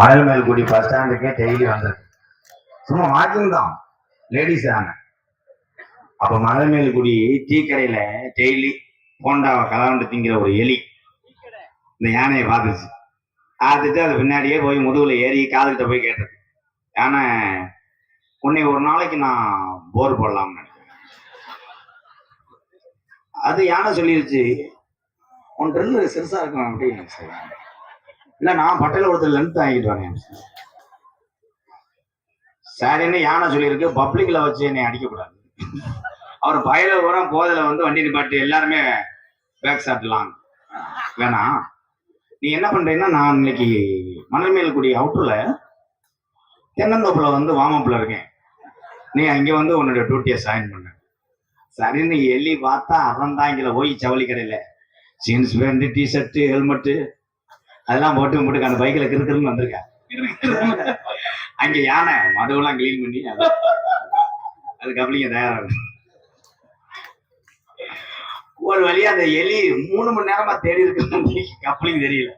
மலைமேல்குடி bus ஸ்டாண்டுக்கே daily வந்தது சும்மா walking தான். லேடிஸ் தானே. அப்ப மலைமேல்குடி டீ கடையில டெய்லி போண்டாவை கலவண்டு திங்கிற ஒரு எலி இந்த யானையை பார்த்துச்சு. பார்த்துட்டு அது பின்னாடியே போய் முதுகுல ஏறி காதுகிட்ட போய் கேட்டது. யானை உன்னை ஒரு நாளைக்கு நான் போர் போடலாம்னு அது யானை சொல்லிருச்சு உன் ட்ரில் சிறுசா இருக்கணும் அப்படின்னு சொல்லுவாங்க இல்லை நான் பட்டையில் ஒருத்தர் லென்த் வாங்கிட்டு வரேன் சரின்னு யானை சொல்லியிருக்கு பப்ளிக்கில் வச்சு என்னை அடிக்கக்கூடாது. அவர் பயில உரம் போதில் வந்து வண்டி நிப்பாட்டி எல்லாருமே பேக் சாப்பிடலாம் வேணாம் நீ என்ன பண்ணுறீங்கன்னா நான் இன்னைக்கு மணல்மேல்குடி அவுட்டரில் தென்னந்தோப்பில் வந்து வாமப்பில் இருக்கேன். நீ அங்கே வந்து உன்னோட டியூட்டியை சாயின் பண்ண. சரின்னு எலி பார்த்தா அறந்தாங்கில போய் ஜவுளி கடையில். ஜீன்ஸ் பேண்ட் டிஷர்ட் ஹெல்மெட்டு அதெல்லாம் போட்டு போட்டு அந்த பைக்கில் கிருக்குன்னு வந்திருக்கேன். அங்க யானை மதுவெல்லாம் கிளீன் பண்ணி அது- அது தயாராகும் ஒரு வழியா அந்த எலி மூணு மணி நேரமா தேடி இருக்கு கப்ளிங் தெரியல.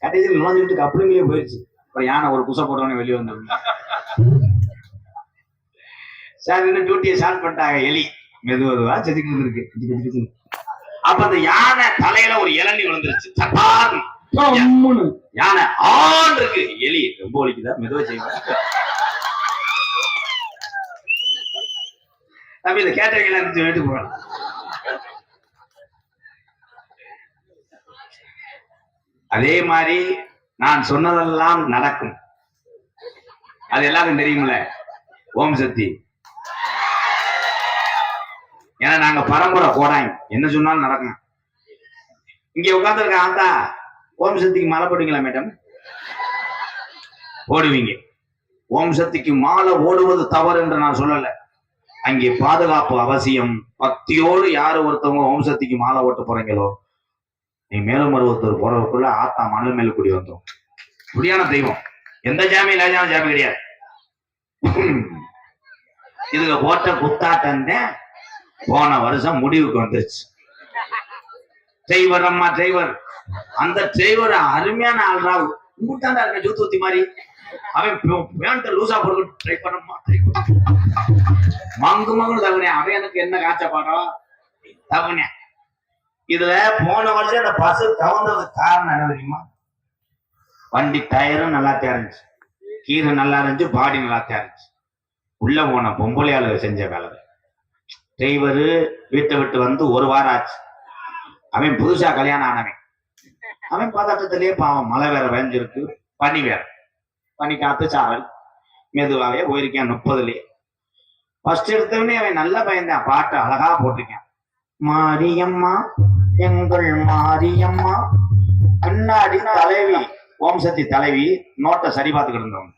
கடைசியில் நுழைஞ்சுட்டு கப்ளிங்லயே போயிடுச்சு அப்புறம் யானை ஒரு குசை போட்டோன்னே வெளியே வந்து சார் இன்னும் டியூட்டியை ஸ்டார்ட் பண்ணிட்டாங்க எலி. மெது மெதுவா செதுக்கு இருக்கு அப்ப அந்த யானை தலையில ஒரு இளநி விழுந்துருச்சு. அம்முன்னு. யானை ஆன் இருக்கு. எலி. ரொம்ப வலிக்குதா மெதுவா செய்வேன் தம்பி இந்த எல்லாம் இருந்துச்சு வீட்டுக்கு போகலாம் அதே மாதிரி நான் சொன்னதெல்லாம் நடக்கும். அது எல்லாருக்கும் தெரியுமில்ல ஓம் சக்தி. ஏன்னா நாங்க பரம்பரை கோடாங்க என்ன சொன்னாலும் நடக்கும் இங்க உட்காந்துருக்க ஆத்தா ஓம் சக்திக்கு மாலை போடுவீங்களா மேடம்? ஓடுவீங்க ஓம் சக்திக்கு மாலை ஓடுவது தவறு என்று நான் சொல்லல. அங்கே பாதுகாப்பு அவசியம். பக்தியோடு யாரு ஒருத்தவங்க ஓம் சக்திக்கு மாலை ஓட்டு போறீங்களோ? நீ மேலும் ஒருத்தர் போறதுக்குள்ள ஆத்தா மணல் மேல கூடி வந்தோம். குடியான தெய்வம். எந்த ஜாமியும் இல்லாத ஜாமி கிடையாது. இதுல போட்ட குத்தாட்டந்தேன் போன வருஷம் முடிவுக்கு வந்துருச்சு. டிரைவர் அம்மா டிரைவர் அந்த டிரைவர் அருமையான ஆள் ராவ் உங்கள்கிட்ட இருக்க ஜூத்தூத்தி மாதிரி. அவன் பேண்ட லூசா போட்டு ட்ரை பண்ணம்மா ட்ரை மங்கு மங்குன்னு தகுனே அவன் எனக்கு என்ன காய்ச்ச பாடம் தகுனே இதுல போன வருஷம் இந்த பஸ் கவுந்ததுக்கு காரணம் என்ன தெரியுமா? வண்டி டயரும் நல்லா இருந்துச்சு கீரை நல்லா இருந்துச்சு பாடி நல்லா இருந்துச்சு உள்ள போன பொம்பளையாளு செஞ்ச வேலை டிரைவரு வீட்டை விட்டு வந்து ஒரு வாரம் ஆச்சு. அவன் புதுசா கல்யாணம் ஆனவன். அவன் பதட்டத்திலேயே பாவம் மழை வேற வேஞ்சிருக்கு பனி வேற. பனி காத்து சாரல். மெதுவாகவே போயிருக்கேன் முப்பதுலயே ஃபர்ஸ்ட் எடுத்தவனே அவன் நல்லா பயந்தான் பாட்டு அழகா போட்டிருக்கேன். மாரியம்மா எங்கள் மாரியம்மா. பின்னாடி தலைவி ஓம் சக்தி தலைவி நோட்டை சரி பார்த்துக்கிட்டு இருந்தவங்க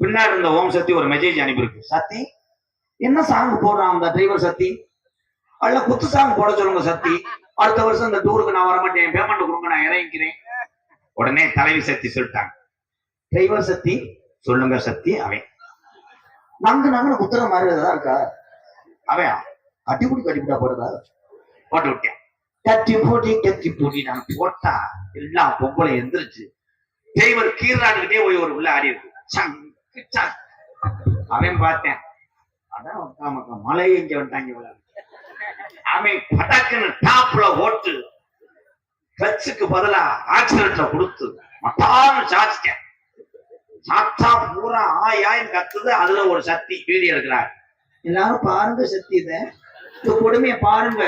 பின்னாடி இருந்த ஓம் சக்தி ஒரு மெசேஜ் அனுப்பியிருக்கு. சக்தி என்ன சாங் போடுறான் அந்த டிரைவர் சக்தி? அல்ல குத்து சாங் போட சொல்லுங்க சக்தி. அடுத்த வருஷம் இந்த டூருக்கு நான் வர மாட்டேன் பேமெண்ட் கொடுங்க நான் இறங்கிக்கிறேன். உடனே தலைவி சக்தி சொல்லிட்டாங்க. டிரைவர் சக்தி சொல்லுங்க சக்தி அவன். நாங்க நாங்க குத்துற மாதிரி தான் இருக்கா? அவன் கட்டிப்புடி கட்டிப்புட்டா போடுறதா? போட்டு விட்டேன். கட்டி போட்டி கட்டி போட்டி நான் போட்டா எல்லா பொம்பளை எந்திரிச்சு டிரைவர் கீழாண்டுகிட்டே போய் ஒரு உள்ள ஆடி இருக்கு. சங், அவன் பார்த்தேன். அதான் உக்கா மக்கா மழை இங்க வந்துட்டாங்க அவன் பட்டாக்குன்னு டாப்ல ஓட்டு. கிளச்சுக்கு பதிலா ஆக்சிடென்ட்ல கொடுத்து. மட்டான்னு சாச்சிட்டேன். சாத்தா பூரா ஆய் ஆயின்னு கத்துது அதுல ஒரு சக்தி வீடியோ எடுக்கிறார் எல்லாரும் பாருங்க சக்தி இத. இந்த கொடுமையை பாருங்க.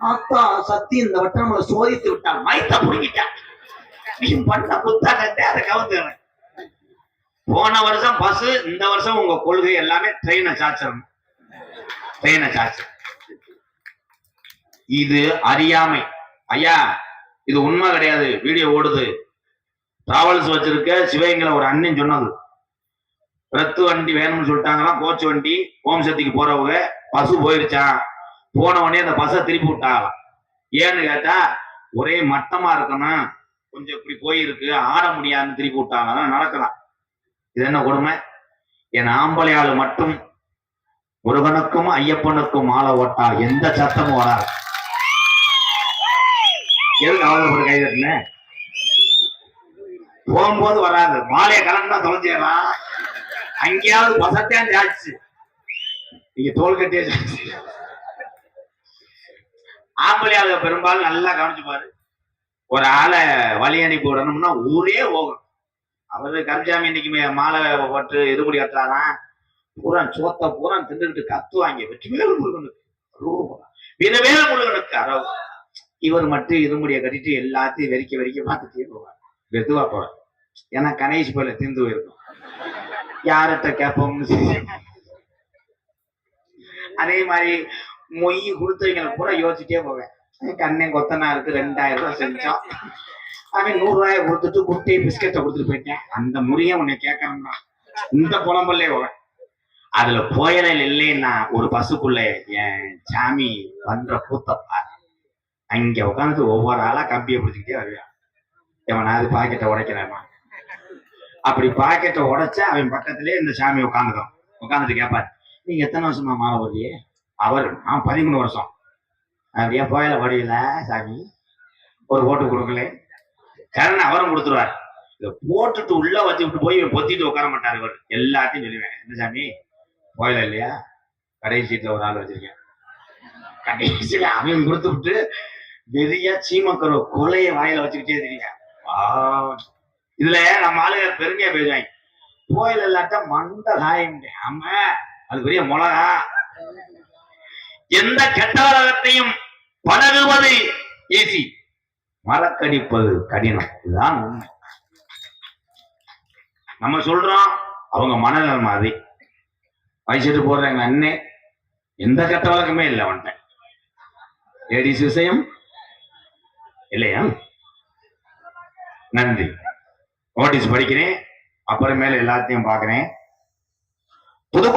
ஆத்தா சக்தி இந்த வட்டம் நம்மளை சோதித்து விட்டான். மைத்த புடுங்கிட்டான். நீ பண்ண புத்தாட்டத்தை அதை கவுந்து போன வருஷம் பஸ் இந்த வருஷம் உங்க கொள்கை எல்லாமே ட்ரெயினை சாச்சிடணும். ட்ரெயினை சாச்சு. இது அறியாமை. ஐயா இது உண்மை கிடையாது. வீடியோ ஓடுது. டிராவல்ஸ் வச்சிருக்க சிவகங்கையில ஒரு அண்ணன் சொன்னது. ரத்து வண்டி வேணும்னு சொல்லிட்டாங்களாம். கோச்சு வண்டி ஓம் சக்திக்கு போறவங்க பசு போயிருச்சான் போன உடனே அந்த பஸ்ஸை திருப்பி விட்டாங்களாம். ஏன்னு கேட்டா ஒரே மட்டமா இருக்கணும். கொஞ்சம் இப்படி போயிருக்கு ஆட முடியாதுன்னு திருப்பி விட்டாங்க நடக்கலாம். இது என்ன கொடுமை? என் ஆம்பளை ஆளு மட்டும் முருகனுக்கும் ஐயப்பனுக்கும் மாலை ஓட்டா எந்த சத்தமும் வராது. எதுக்கு அவசரப்பட்டு கை தட்டின? போகும்போது வராது. மாலையை கலந்தா தொலைஞ்சிடா அங்கேயாவது வசத்தையான் ஜாச்சு நீங்க தோல் கட்டியே ஆம்பளை பெரும்பாலும் நல்லா கவனிச்சு பாரு ஒரு ஆளை வழி அனுப்பி விடணும்னா ஊரே போகும் அவரு கருஜாமி இன்னைக்கு மாலை போட்டு இருமுடி கட்டுறானா பூரா சோத்த பூரா தின்னுட்டு கத்துவாங்க வெற்றிவேல் முருகனுக்கு. அரோகரா. வீரவேல் முருகனுக்கு. அரவு இவர் மட்டும் இருமுடியை கட்டிட்டு எல்லாத்தையும் வெறிக்க வெறிக்க பார்த்துட்டே போவார். வெதுவா போறார். ஏன்னா கணேஷ் போல திந்து இருக்கும் யார்கிட்ட கேட்போம்னு அதே மாதிரி மொய் கொடுத்தவங்களை பூரா யோசிச்சுட்டே போவேன். கண்ணே கொத்தனாருக்கு ரெண்டாயிரம் ரூபாய் செஞ்சோம். அவன் நூறு ரூபாயை கொடுத்துட்டு குட்டி பிஸ்கெட்டை கொடுத்துட்டு போயிட்டேன். அந்த முறையை உன்னை கேட்கணும்னா இந்த புலம்பல்லே போவேன் அதுல புயலில் இல்லைன்னா ஒரு பஸ்ஸுக்குள்ள என் சாமி பண்ற கூத்தப்பா அங்க உட்காந்து ஒவ்வொரு ஆளா கம்பியை பிடிச்சிக்கிட்டே வருவான். எவனாவது பாக்கெட்டை உடைக்கிறானா? அப்படி பாக்கெட்டை உடைச்சா அவன் பக்கத்திலே இந்த சாமி உட்காந்துக்கும் உட்காந்துட்டு கேட்பாரு நீங்க எத்தனை வருஷமா மாலை போடுறியே? அவர் நான் பதிமூணு வருஷம். அப்படியே புயல படியில சாமி? ஒரு போட்டு கொடுக்கல கரண் அவரும் கொடுத்துருவார். போட்டுட்டு உள்ள வச்சு விட்டு போய் பொத்திட்டு உட்கார மாட்டார் இவர். எல்லாத்தையும் சொல்லுவேன். என்ன சாமி? போயில இல்லையா? கடைசி சீட்ல ஒரு ஆள் வச்சிருக்கேன். கடைசியில அவன் கொடுத்து விட்டு வெறியா சீமக்கரு கொலைய வாயில வச்சுக்கிட்டே தெரியுங்க இதுல நம்ம ஆளுங்க பெருமையா பேசுவாங்க. கோயில் இல்லாட்ட மண்ட காயம் ஆமா. அது பெரிய மிளகா. எந்த கெட்டாலகத்தையும் பழகுவது ஈஸி மறக்கடிப்பது கடினம். இதுதான் உண்மை. நம்ம சொல்றோம் அவங்க மனநலம் மாதிரி வயசுட்டு போற எங்க அண்ணே எந்த கெட்ட வழக்கமே இல்லை அவன்கிட்ட. லேடிஸ் விஷயம் இல்லையா? நன்றி. நோட்டீஸ் படிக்கிறேன் அப்புறமேல எல்லாத்தையும் பார்க்குறேன். புது